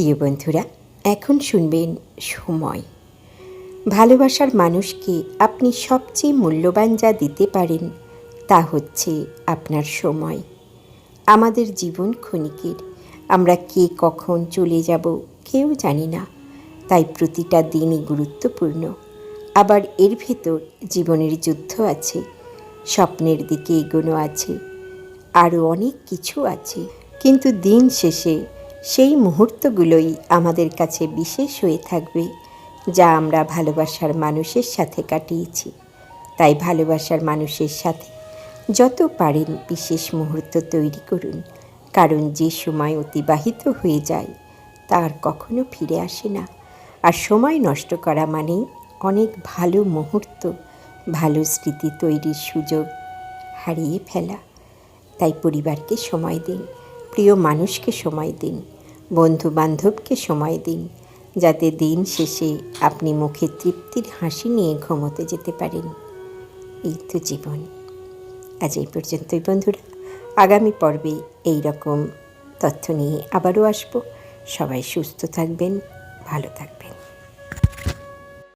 প্রিয় বন্ধুরা, এখন শুনবেন সময়। ভালোবাসার মানুষকে আপনি সবচেয়ে মূল্যবান যা দিতে পারেন, তা হচ্ছে আপনার সময়। আমাদের জীবন ক্ষণিকের, আমরা কে কখন চলে যাব কেউ জানি না। তাই প্রতিটা দিনই গুরুত্বপূর্ণ। আবার এর ভেতর জীবনের যুদ্ধ আছে, স্বপ্নের দিকে এগোনো আছে আরও অনেক কিছু আছে। কিন্তু দিন শেষে সেই মুহূর্তগুলোই আমাদের কাছে বিশেষ হয়ে থাকবে, যা আমরা ভালোবাসার মানুষের সাথে কাটিয়েছি। তাই ভালোবাসার মানুষের সাথে যত পারেন বিশেষ মুহূর্ত তৈরি করুন, কারণ যে সময় অতিবাহিত হয়ে যায়, তার কখনো ফিরে আসে না। আর সময় নষ্ট করা মানেই অনেক ভালো মুহূর্ত, ভালো স্মৃতি তৈরির সুযোগ হারিয়ে ফেলা। তাই পরিবারকে সময় দিন। প্রিয় মানুষকে সময় দিন বন্ধু বান্ধবকে সময় দিন, যাতে দিন শেষে আপনি মুখে তৃপ্তির হাসি নিয়ে ঘুমোতে যেতে পারেন। এই তো জীবন। আজ এই পর্যন্তই বন্ধুরা। আগামী পর্বে এই রকম তথ্য নিয়ে আবারও আসব। সবাই সুস্থ থাকবেন, ভালো থাকবেন।